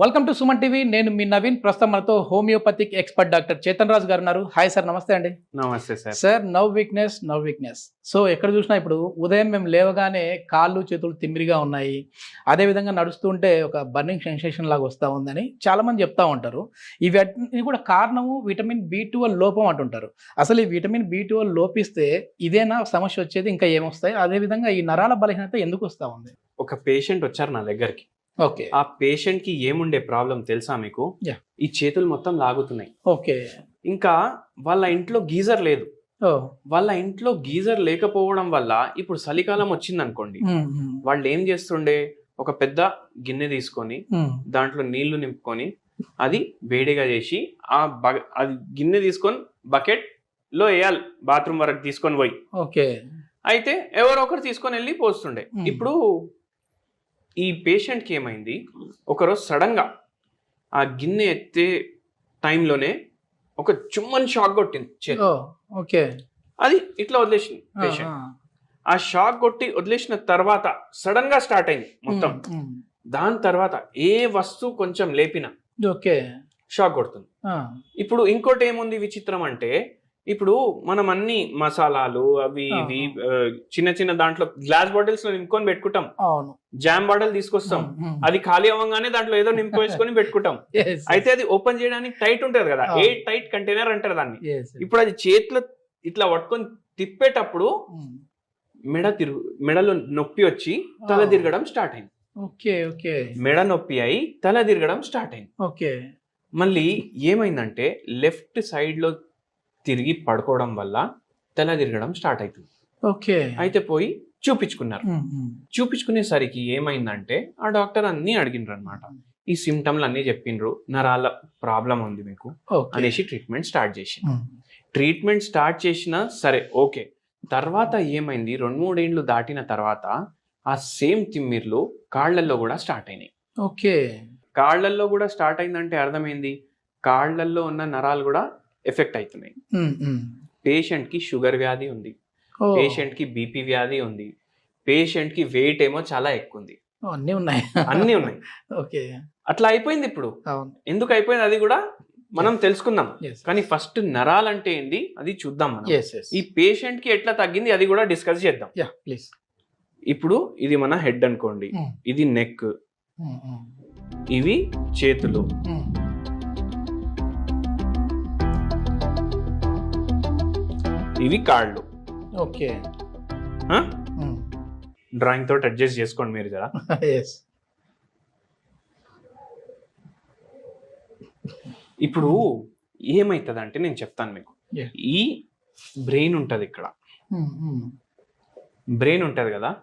Welcome to Suman TV నేను మీ నవీన్. ప్రస్తుతం మనతో homeopathic expert doctor Chetan Raju గారు ఉన్నారు. హాయ్ సార్ నమస్తే అండి. నమస్తే sir sir nerve weakness nerve weakness so ఎక్కడ చూసినా ఇప్పుడు ఉదయం మేము లేవగానే కాళ్ళు చేతులు తిమ్మిరిగా ఉన్నాయి. అదే విధంగా నడుస్తుంటే ఒక బర్నింగ్ సెన్సేషన్ లాగా వస్తూ ఉందని చాలా మంది చెప్తా ఉంటారు. ఇవన్నీ కూడా కారణము విటమిన్ బి ట్వెల్వ్ లోపం అంటుంటారు. అసలు ఈ విటమిన్ బి ట్వెల్వ్ లోపిస్తే ఇదేనా సమస్య వచ్చేది ఇంకా ఏమొస్తాయి? అదే విధంగా ఈ నరాల బలహీనత ఎందుకు వస్తూ ఉంది? ఒక పేషెంట్ వచ్చారు నా దగ్గరికి. ఓకే. ఆ పేషెంట్కి ఏముండే ప్రాబ్లం తెలుసా మీకు. ఈ చేతులు మొత్తం లాగుతున్నాయి. ఓకే. ఇంకా వాళ్ళ ఇంట్లో గీజర్ లేదు. వాళ్ళ ఇంట్లో గీజర్ లేకపోవడం వల్ల ఇప్పుడు చలికాలం వచ్చింది అనుకోండి వాళ్ళు ఏం చేస్తుండే? ఒక పెద్ద గిన్నె తీసుకొని. దాంట్లో నీళ్ళు నింపుకొని అది వేడిగా చేసి ఆ బ అది గిన్నె తీసుకొని బకెట్లో వేయాలి బాత్రూమ్ వరకు తీసుకొని పోయి. ఓకే. అయితే ఎవరో ఒకరు తీసుకొని వెళ్ళి పోస్తుండే. ఇప్పుడు ఈ పేషెంట్కి ఏమైంది ఒకరోజు సడన్గా ఆ గిన్నె ఎత్తే టైంలోనే ఒక చుమ్మని షాక్ కొట్టింది ఓకే. అది ఇట్లా వదిలేసింది పేషెంట్ ఆ. షాక్ కొట్టి వదిలేసిన తర్వాత సడన్గా స్టార్ట్ అయింది మొత్తం. దాని తర్వాత ఏ వస్తువు కొంచెం లేపినా ఓకే. షాక్ కొడుతుంది. ఇప్పుడు ఇంకోటి ఏముంది విచిత్రం అంటే ఇప్పుడు మనం అన్ని మసాలాలు అవి. ఇవి చిన్న చిన్న దాంట్లో గ్లాస్ బాటిల్స్లో నింపుకొని పెట్టుకుంటాం అవును జామ్ బాటిల్ తీసుకొస్తాం. అది ఖాళీ అవ్వగానే దాంట్లో ఏదో నింపు వేసుకొని పెట్టుకుంటాం అయితే అది ఓపెన్ చేయడానికి టైట్ ఉంటది కదా. ఏ టైట్ కంటైనర్ అంటారు దాన్ని. ఇప్పుడు అది చేతిలో ఇట్లా పట్టుకొని తిప్పేటప్పుడు. మెడ తిరుగు మెడలో నొప్పి వచ్చి తల. తిరగడం స్టార్ట్ అయింది ఓకే ఓకే మెడ నొప్పి అయి తల తిరగడం స్టార్ట్ అయింది ఓకే మళ్ళీ ఏమైందంటే లెఫ్ట్ సైడ్లో తిరిగి పడుకోవడం వల్ల తల తిరగడం స్టార్ట్ అవుతుంది ఓకే. అయితే పోయి చూపించుకున్నారు. చూపించుకునేసరికి ఏమైందంటే ఆ డాక్టర్ అన్ని అడిగినారు అనమాట ఈ సిమ్టమ్లు అన్ని చెప్పిండ్రు నరాల ప్రాబ్లం ఉంది మీకు అనేసి ట్రీట్మెంట్ స్టార్ట్ చేసి. ట్రీట్మెంట్ స్టార్ట్ చేసినా సరే ఓకే. తర్వాత ఏమైంది? రెండు మూడేండ్లు దాటిన తర్వాత ఆ సేమ్ తిమ్మిర్లు కాళ్ళల్లో కూడా స్టార్ట్ అయినాయి. ఓకే. కాళ్ళల్లో కూడా స్టార్ట్ అయిందంటే అర్థమైంది? కాళ్ళల్లో ఉన్న నరాలు కూడా ఎఫెక్ట్ అవుతున్నాయి. పేషెంట్కి షుగర్ వ్యాధి ఉంది. పేషెంట్కి బీపీ వ్యాధి ఉంది. పేషెంట్కి వెయిట్ ఏమో చాలా ఎక్కువ ఉంది అన్నీ ఉన్నాయి. అన్నీ ఉన్నాయి. ఓకే. అట్లా అయిపోయింది ఇప్పుడు. ఎందుకు అయిపోయింది అది కూడా మనం తెలుసుకుందాం. కానీ ఫస్ట్ నరాలంటే ఏంటి అది చూద్దాం మనం. ఈ పేషెంట్కి ఎట్లా తగ్గింది అది కూడా డిస్కస్ చేద్దాం. ప్లీజ్ ఇప్పుడు ఇది మన హెడ్ అనుకోండి. Hmm. ఇది నెక్. ఇవి చేతులు. ఇవి కాళ్ళు. ఓకే. డ్రాయింగ్ తోటి అడ్జస్ట్ చేసుకోండి మీరు జరా. ఎస్ ఇప్పుడు ఏమైతుంది అంటే నేను చెప్తాను మీకు. ఈ బ్రెయిన్ ఉంటది ఇక్కడ. బ్రెయిన్ ఉంటది కదా?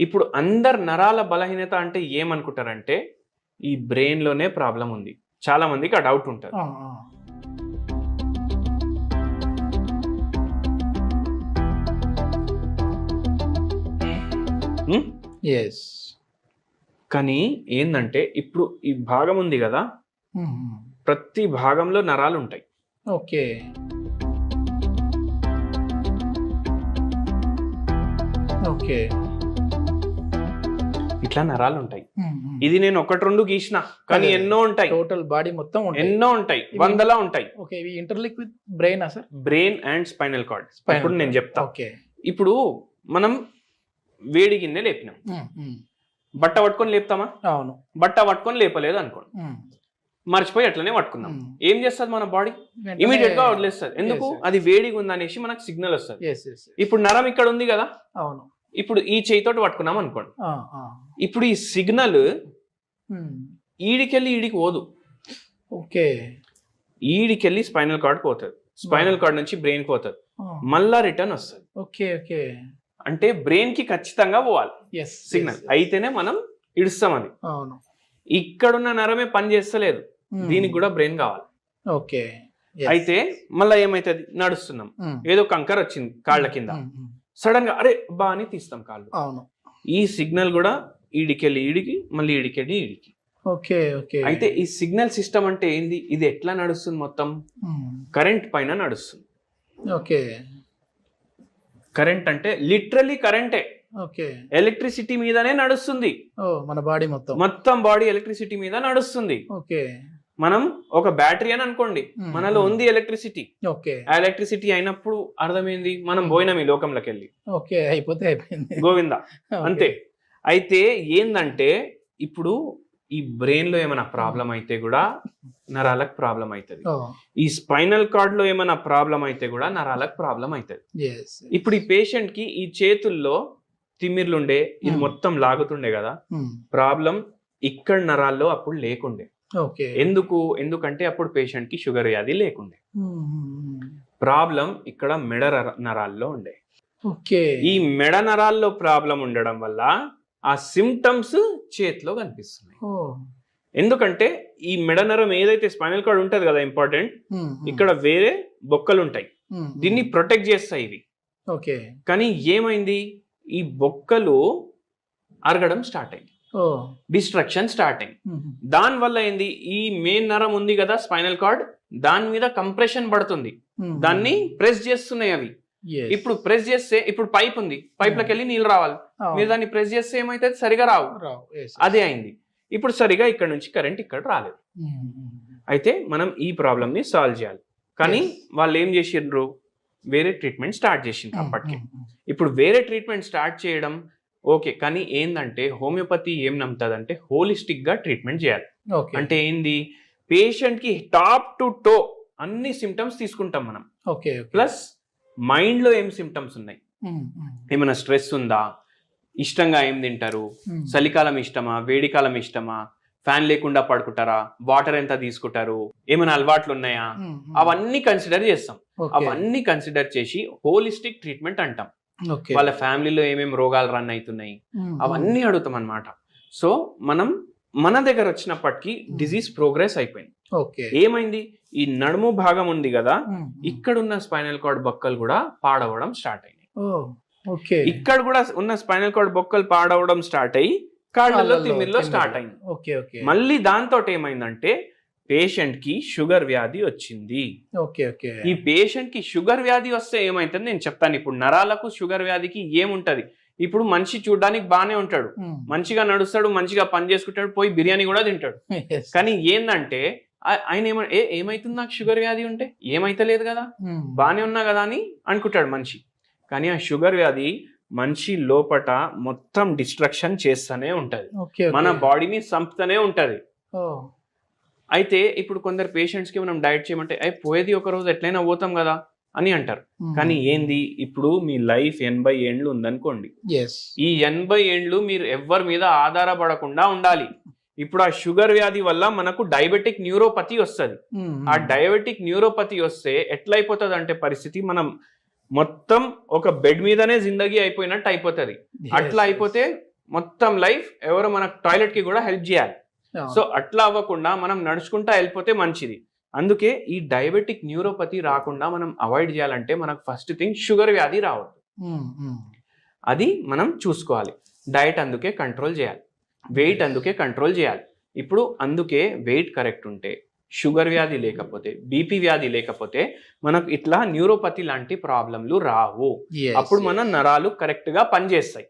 ఇప్పుడు అందరు నరాల బలహీనత అంటే ఏమనుకుంటారంటే ఈ బ్రెయిన్లోనే ప్రాబ్లం ఉంది. చాలా మందికి ఆ డౌట్ ఉంటుంది. ఎస్ కానీ ఏంటంటే ఇప్పుడు ఈ భాగం ఉంది కదా ప్రతి భాగంలో నరాలు ఉంటాయి. ఓకే. ఓకే. ఇట్లా నరాలు ఉంటాయి. ఇది నేను ఒకటి రెండు గీసిన కానీ. ఎన్నో ఉంటాయి. టోటల్ బాడీ మొత్తం ఎన్నో ఉంటాయి. వందలా ఉంటాయి. ఓకే ఇవి interlink with brain sir? Brain and spinal cord ఇప్పుడు నేను. చెప్తా. ఓకే. ఇప్పుడు మనం వేడి గిన్నె లేపినాం. బట్ట పట్టుకొని లేపుతామా? అవును. బట్ట పట్టుకొని లేపలేదు అనుకోండి. మర్చిపోయి అట్లనే పట్టుకుందాం. ఏం చేస్తుంది మన బాడీ? ఇమీడియట్గా వదిలేస్తుంది. ఎందుకు. అది వేడిగా ఉందనేసి మనకు సిగ్నల్ వస్తుంది. ఇప్పుడు నరం ఇక్కడ ఉంది కదా? అవును. ఇప్పుడు ఈ చేయితోటి పట్టుకున్నాం అనుకోండి. ఇప్పుడు ఈ సిగ్నల్. ఈడికెళ్ళి ఈడికి పోదు. ఓకే. ఈడికెళ్ళి స్పైనల్ కార్డ్ పోతుంది. స్పైనల్ కార్డ్ నుంచి బ్రెయిన్ పోతుంది. మళ్ళా రిటర్న్ వస్తుంది. Okay okay. అంటే బ్రెయిన్కి ఖచ్చితంగా పోవాలి. సిగ్నల్. అయితేనే మనం ఇడుస్తాం అది అవును. ఇక్కడున్న నరమే పని చేస్తలేదు. ఉమ్. దీనికి కూడా బ్రెయిన్ కావాలి. ఓకే. అయితే మళ్ళీ ఏమైతుంది? నడుస్తున్నాం. ఉమ్. ఏదో కంకర్ వచ్చింది కాళ్ళ కింద. ఉమ్. సడన్గా అరే బా అని తీస్తాం కాళ్ళు. అవును. ఈ సిగ్నల్ కూడా ఈడికెళ్ళి ఈడికి మళ్ళీ ఈడికెళ్ళి ఈడికి. Okay okay. అయితే ఈ సిగ్నల్ సిస్టమ్ అంటే ఏంది? ఇది ఎట్లా నడుస్తుంది మొత్తం. కరెంట్ పైన నడుస్తుంది. ఓకే. కరెంట్ అంటే లిటరలీ కరెంటే. ఓకే. ఎలక్ట్రిసిటీ మీదనే నడుస్తుంది. ఓ మన బాడీ మొత్తం. మొత్తం బాడీ ఎలక్ట్రిసిటీ మీద నడుస్తుంది. ఓకే. మనం ఒక బ్యాటరీ అని అనుకోండి. మనలో ఉంది ఎలక్ట్రిసిటీ. ఓకే. ఆ ఎలక్ట్రిసిటీ అయినప్పుడు అర్థమైంది? మనం పోయినాం ఈ లోకంలోకి వెళ్ళి ఓకే అయిపోతే అయిపోయింది. గోవింద. అంతే. అయితే ఏందంటే ఇప్పుడు ఈ బ్రెయిన్లో ఏమైనా ప్రాబ్లం అయితే కూడా నరాలకు ప్రాబ్లం అవుతుంది ఈ స్పైనల్ కార్డ్లో ఏమైనా ప్రాబ్లం అయితే కూడా నరాలకు ప్రాబ్లం అవుతుంది ఇప్పుడు ఈ పేషెంట్కి ఈ చేతుల్లో తిమ్మిర్లుండే ఇది Hmm. మొత్తం లాగుతుండే కదా ప్రాబ్లం ఇక్కడ నరాల్లో అప్పుడు లేకుండే. ఎందుకు? ఎందుకంటే అప్పుడు పేషెంట్కి షుగర్ వ్యాధి లేకుండే. ప్రాబ్లం ఇక్కడ మెడ నర- నరాల్లో ఉండే. ఓకే ఈ మెడ నరాల్లో ప్రాబ్లం ఉండడం వల్ల ఆ సిమ్టమ్స్ చేతిలో కనిపిస్తున్నాయి. ఎందుకంటే ఈ మెడ నరం ఏదైతే స్పైనల్ కార్డ్ ఉంటది కదా ఇంపార్టెంట్ ఇక్కడ వేరే బొక్కలు ఉంటాయి దీన్ని ప్రొటెక్ట్ చేస్తాయి ఇవి. ఓకే. కానీ ఏమైంది? ఈ బొక్కలు అరగడం స్టార్ట్ అయింది డిస్ట్రక్షన్ స్టార్ట్ అయింది దాని వల్ల ఏంది? ఈ మెయిన్ నరం ఉంది కదా స్పైనల్ కార్డ్ దాని మీద కంప్రెషన్ పడుతుంది. దాన్ని ప్రెస్ చేస్తున్నాయి అవి. ఇప్పుడు ప్రెస్ చేస్తే ఇప్పుడు పైప్ ఉంది. పైప్లోకి వెళ్ళి నీళ్ళు రావాలి. మీరు దాన్ని ప్రెస్ చేస్తే ఏమైతుంది సరిగా రావు. అదే అయింది. ఇప్పుడు సరిగా ఇక్కడ నుంచి కరెంట్ ఇక్కడ రాలేదు. మ్మ్. అయితే మనం ఈ ప్రాబ్లమ్ని సాల్వ్ చేయాలి. కానీ. వాళ్ళు ఏం చేసిండ్రు? వేరే ట్రీట్మెంట్ స్టార్ట్ చేసిండ్రు అప్పటికి. ఇప్పుడు వేరే ట్రీట్మెంట్ స్టార్ట్ చేయడం ఓకే. కానీ ఏందంటే హోమియోపతి ఏం నమ్ముతుందంటే హోలిస్టిక్గా ట్రీట్మెంట్ చేయాలి. అంటే ఏంది? పేషెంట్కి టాప్ టు టో అన్ని సిమ్టమ్స్ తీసుకుంటాం మనం. ఓకే ప్లస్ మైండ్లో ఏం సిమ్టమ్స్ ఉన్నాయి. ఏమైనా స్ట్రెస్ ఉందా? ఇష్టంగా ఏం తింటారు. చలికాలం ఇష్టమా? వేడికాలం ఇష్టమా? ఫ్యాన్ లేకుండా పడుకుంటారా? వాటర్ ఎంత తీసుకుంటారు? ఏమైనా అలవాట్లు ఉన్నాయా. అవన్నీ కన్సిడర్ చేస్తాం. అవన్నీ కన్సిడర్ చేసి హోలిస్టిక్ ట్రీట్మెంట్ అంటాం. వాళ్ళ ఫ్యామిలీలో ఏమేమి రోగాలు రన్ అవుతున్నాయి. అవన్నీ అడుగుతాం అన్నమాట. సో మనం మన దగ్గర వచ్చినప్పటికీ డిజీజ్ ప్రోగ్రెస్ అయిపోయింది. ఓకే. ఏమైంది? ఈ నడుము భాగం ఉంది కదా. ఇక్కడున్న స్పైనల్ కార్డ్ బొక్కలు కూడా పాడవడం స్టార్ట్ అయినాయి. ఇక్కడ కూడా ఉన్న స్పైనల్ కార్డ్ బొక్కలు పాడవడం స్టార్ట్ అయ్యి కాళ్ళలో తిమ్మిర్లో. స్టార్ట్ అయింది. Okay okay. మళ్ళీ దాంతో ఏమైందంటే పేషెంట్కి షుగర్ వ్యాధి వచ్చింది. Okay okay. ఈ పేషెంట్కి షుగర్ వ్యాధి వస్తే ఏమైతుంది నేను చెప్తాను. ఇప్పుడు నరాలకు షుగర్ వ్యాధికి ఏముంటది? ఇప్పుడు మనిషి చూడడానికి బానే ఉంటాడు. మంచిగా నడుస్తాడు మంచిగా పని చేసుకుంటాడు పోయి బిర్యానీ కూడా తింటాడు. కానీ ఏందంటే ఆ- ఆయన ఏమ ఏ ఏమైతుంది నాకు షుగర్ వ్యాధి ఉంటే? ఏమైతలేదు కదా. మ్మ్. బానే ఉన్నా కదా అని అనుకుంటాడు మనిషి. కానీ ఆ షుగర్ వ్యాధి మనిషి లోపట మొత్తం డిస్ట్రక్షన్ చేస్తూనే ఉంటది. మన బాడీని సంపుతూనే ఉంటది. అయితే ఇప్పుడు కొందరు పేషెంట్స్కి మనం డైట్ చేయమంటే అయి పోయేది ఒక రోజు ఎట్లయినా పోతాం కదా. అని అంటారు. కానీ ఏంది ఇప్పుడు మీ లైఫ్ ఎనభై ఏండ్లు ఉందనుకోండి Yes. ఈ ఎనభై ఏండ్లు మీరు ఎవ్వరి మీద ఆధారపడకుండా ఉండాలి ఇప్పుడు ఆ షుగర్ వ్యాధి వల్ల మనకు డయాబెటిక్ న్యూరోపతి వస్తుంది. ఆ డయాబెటిక్ న్యూరోపతి వస్తే ఎట్లా అయిపోతుంది అంటే పరిస్థితి మనం మొత్తం ఒక బెడ్ మీదనే జిందగీ అయిపోయినట్టు అయిపోతుంది అట్లా. అయిపోతే మొత్తం లైఫ్ ఎవరు మన టాయిలెట్కి కూడా హెల్ప్ చేయాలి. సో అట్లా అవ్వకుండా మనం నడుచుకుంటా వెళ్ళిపోతే మంచిది అందుకే ఈ డయాబెటిక్ న్యూరోపతి రాకుండా మనం అవాయిడ్ చేయాలంటే మనకు ఫస్ట్ థింగ్ షుగర్ వ్యాధి రావద్దు. అది మనం చూసుకోవాలి. డయట్ అందుకే కంట్రోల్ చేయాలి. వెయిట్ అందుకే కంట్రోల్ చేయాలి. ఇప్పుడు అందుకే వెయిట్ కరెక్ట్ ఉంటే షుగర్ వ్యాధి లేకపోతే బీపీ వ్యాధి లేకపోతే మనకు ఇట్లా న్యూరోపతి లాంటి ప్రాబ్లంలు రావు. అప్పుడు. మన నరాలు కరెక్ట్గా పనిచేస్తాయి.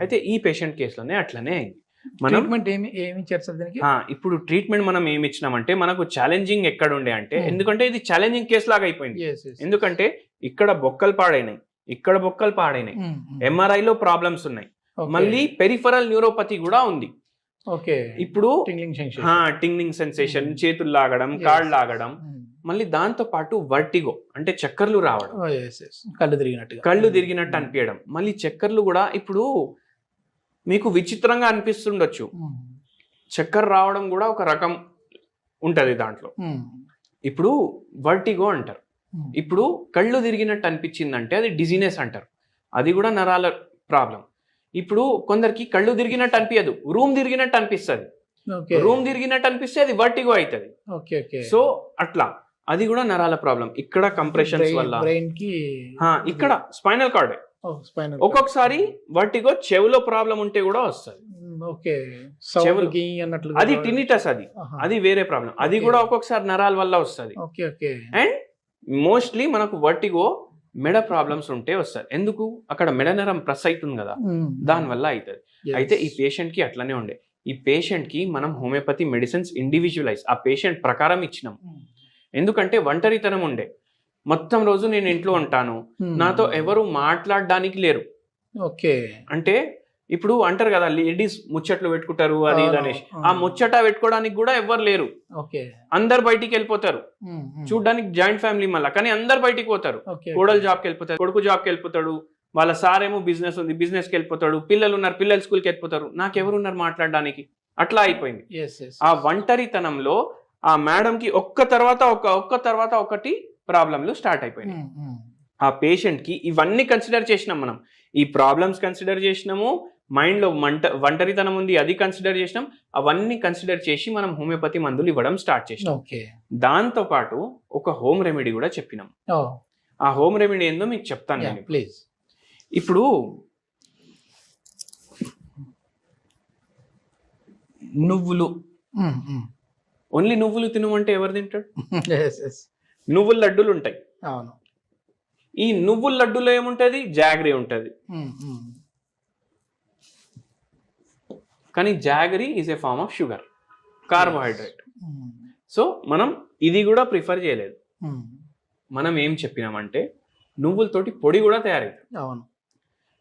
అయితే ఈ పేషెంట్ కేసులోనే అట్లనే అయింది. మనం ట్రీట్మెంట్ ఏమి ఏమి ఇచ్చారు సార్ దీనికి ఇప్పుడు ట్రీట్మెంట్ మనం ఏమి ఇచ్చినామంటే మనకు ఛాలెంజింగ్ ఎక్కడ ఉండే అంటే Hmm. ఎందుకంటే ఇది ఛాలెంజింగ్ కేసు లాగా అయిపోయింది. ఎందుకంటే ఇక్కడ బొక్కలు పాడైనాయి ఇక్కడ బొక్కలు పాడైనాయి మ్మ్. మ్మ్. MRI లో ప్రాబ్లమ్స్ ఉన్నాయి. మళ్ళీ పెరిఫరల్ న్యూరోపతి కూడా ఉంది ఓకే ఇప్పుడు టింగ్లింగ్ సెన్సేషన్. Hmm. చేతులు లాగడం. కాళ్ళు లాగడం. మళ్ళీ దాంతో పాటు వర్టిగో అంటే చక్కర్లు రావడం Oh. కళ్ళు తిరిగినట్టుగా కళ్ళు తిరిగినట్టు అనిపించడం మళ్ళీ చక్కర్లు కూడా ఇప్పుడు మీకు విచిత్రంగా అనిపిస్తుండొచ్చు. చక్కర్ రావడం కూడా ఒక రకం ఉంటది దాంట్లో. ఇప్పుడు వర్టిగో అంటారు. ఇప్పుడు కళ్ళు తిరిగినట్టు అనిపించిందంటే అది డిజినెస్ అంటారు. అది కూడా నరాల ప్రాబ్లం. ఇప్పుడు కొందరికి కళ్ళు తిరిగినట్టు అనిపించదు రూమ్ తిరిగినట్టు అనిపిస్తుంది. రూమ్ తిరిగినట్టు అనిపిస్తే అది వర్టిగో అవుతుంది సో అట్లా. అది కూడా నరాల ప్రాబ్లం. ఇక్కడ కంప్రెషన్స్ వల్ల. ఇక్కడ స్పైనల్ కార్డ్. ఒక్కొక్కసారి వర్టిగో చెవులో ప్రాబ్లం ఉంటే కూడా వస్తుంది. ఓకే సౌండ్ చెవులు. అన్నట్లు అది టినిటస్ అది. అది వేరే ప్రాబ్లం. అది. కూడా ఒక్కొక్కసారి నరాల వల్ల వస్తుంది. ఓకే ఓకే అండ్ మోస్ట్లీ మనకు వర్టిగో మెడ ప్రాబ్లమ్స్ ఉంటే వస్తారు ఎందుకు? అక్కడ మెడ నరం ప్రెస్ అవుతుంది కదా. దానివల్ల అవుతుంది Yes. అయితే ఈ పేషెంట్కి అట్లనే ఉండే. ఈ పేషెంట్కి మనం హోమియోపతి మెడిసిన్స్ ఇండివిజువలైజ్ ఆ పేషెంట్ ప్రకారం ఇచ్చినాం. ఎందుకంటే ఒంటరితనం ఉండే. మొత్తం రోజు నేను ఇంట్లో ఉంటాను. Hmm. నాతో ఎవరు మాట్లాడడానికి లేరు. ఓకే. అంటే ఇప్పుడు అంటారు కదా లేడీస్ ముచ్చట్లు పెట్టుకుంటారు అది అనేసి. ఆ ముచ్చట పెట్టుకోవడానికి కూడా ఎవ్వరు లేరు. అందరు బయటికి వెళ్ళిపోతారు. Hmm. Hmm. చూడడానికి జాయింట్ ఫ్యామిలీ మళ్ళీ. కానీ అందరు బయటికి పోతారు. కోడలు జాబ్కి వెళ్ళిపోతారు కొడుకు జాబ్కి వెళ్ళిపోతాడు వాళ్ళ సార్ ఏమో బిజినెస్ ఉంది బిజినెస్కి వెళ్ళిపోతాడు పిల్లలు ఉన్నారు పిల్లలు స్కూల్కి వెళ్ళిపోతారు. నాకెవరు ఉన్నారు మాట్లాడడానికి? అట్లా అయిపోయింది. ఆ ఒంటరితనంలో ఆ మేడంకి ఒక్క తర్వాత ఒక ఒక్క తర్వాత ఒకటి ప్రాబ్లంలు స్టార్ట్ అయిపోయినాయి. ఆ పేషెంట్కి ఇవన్నీ కన్సిడర్ చేసినాం మనం. ఈ ప్రాబ్లమ్స్ కన్సిడర్ చేసినాము మైండ్లో మంట ఒంటరితనం ఉంది అది కన్సిడర్ చేసినాం అవన్నీ కన్సిడర్ చేసి మనం హోమియోపతి మందులు ఇవ్వడం స్టార్ట్ చేసినాం. దాంతో పాటు ఒక హోమ్ రెమెడీ కూడా చెప్పినాం. ఆ హోమ్ రెమెడీ ఏందో మీకు చెప్తాను నేను. ప్లీజ్. ఇప్పుడు నువ్వులు. ఓన్లీ నువ్వులు తినమంటే ఎవరు తింటాడు నువ్వుల లడ్డూలు ఉంటాయి. అవును. ఈ నువ్వుల లడ్డూలో ఏముంటది? జాగరీ ఉంటది. కానీ jaggery is a form of sugar carbohydrate. So మనం ఇది కూడా ప్రిఫర్ చేయలేదు. మనం ఏం చెప్పినామంటే నువ్వులతోటి పొడి కూడా తయారైంది అవును.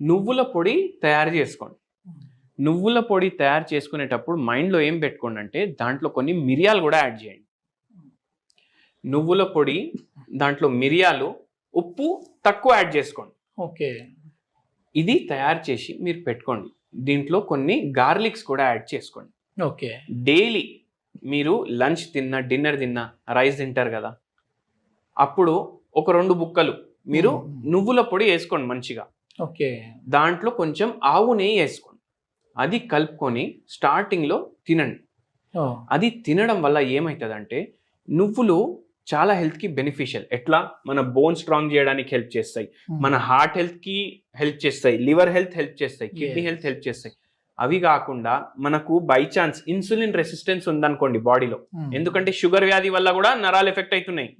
నువ్వుల పొడి తయారు చేసుకోండి. నువ్వుల పొడి తయారు చేసుకునేటప్పుడు మైండ్లో ఏం పెట్టుకోండి అంటే దాంట్లో కొన్ని మిరియాలు కూడా యాడ్ చేయండి. నువ్వుల పొడి దాంట్లో మిరియాలు ఉప్పు తక్కువ యాడ్ చేసుకోండి. ఓకే. ఇది తయారు చేసి మీరు పెట్టుకోండి. దీంట్లో కొన్ని గార్లిక్స్ కూడా యాడ్ చేసుకోండి. ఓకే. డైలీ మీరు లంచ్ తిన్నా డిన్నర్ తిన్నా రైస్ తింటారు కదా అప్పుడు ఒక రెండు బుక్కలు మీరు. నువ్వుల పొడి వేసుకోండి మంచిగా. ఓకే. దాంట్లో కొంచెం ఆవు నెయ్యి వేసుకోండి. అది కలుపుకొని స్టార్టింగ్లో తినండి. అది తినడం వల్ల ఏమవుతుందంటే నువ్వులు చాలా హెల్త్కి బెనిఫిషియల్. ఎట్లా? మన బోన్ స్ట్రాంగ్ చేయడానికి హెల్ప్ చేస్తాయి. మన హార్ట్ హెల్త్కి హెల్ప్ చేస్తాయి. లివర్ హెల్త్ హెల్ప్ చేస్తాయి. కిడ్నీ. హెల్త్ హెల్ప్ చేస్తాయి. అవి కాకుండా మనకు బై ఛాన్స్ ఇన్సులిన్ రెసిస్టెన్స్ ఉందనుకోండి బాడీలో. ఎందుకంటే షుగర్ వ్యాధి వల్ల కూడా నరాలు ఎఫెక్ట్ అవుతున్నాయి.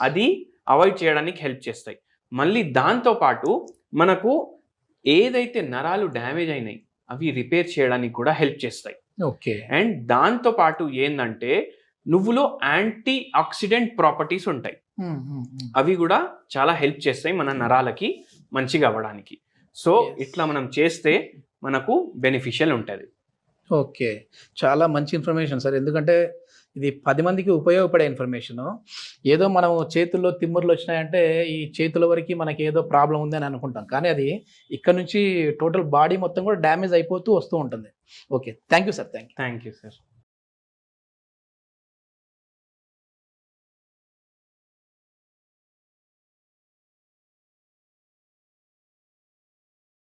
అది అవాయిడ్ చేయడానికి హెల్ప్ చేస్తాయి. మళ్ళీ దాంతో పాటు మనకు ఏదైతే నరాలు డ్యామేజ్ అయినాయి అవి రిపేర్ చేయడానికి కూడా హెల్ప్ చేస్తాయి. ఓకే. అండ్ దాంతో పాటు ఏంటంటే నువ్వులో యాంటీ ఆక్సిడెంట్ ప్రాపర్టీస్ ఉంటాయి. అవి కూడా చాలా హెల్ప్ చేస్తాయి మన నరాలకి మంచిగా అవ్వడానికి. సో. ఇట్లా మనం చేస్తే మనకు బెనిఫిషియల్ ఉంటుంది. ఓకే. చాలా మంచి ఇన్ఫర్మేషన్ సార్. ఎందుకంటే ఇది పది మందికి ఉపయోగపడే ఇన్ఫర్మేషన్. ఏదో మనం చేతుల్లో తిమ్ముర్లు వచ్చినాయంటే ఈ చేతుల వరకు మనకి ఏదో ప్రాబ్లం ఉంది అని అనుకుంటాం. కానీ అది ఇక్కడ నుంచి టోటల్ బాడీ మొత్తం కూడా డ్యామేజ్ అయిపోతూ వస్తూ ఉంటుంది. Okay. Thank you sir. Thank you thank you sir.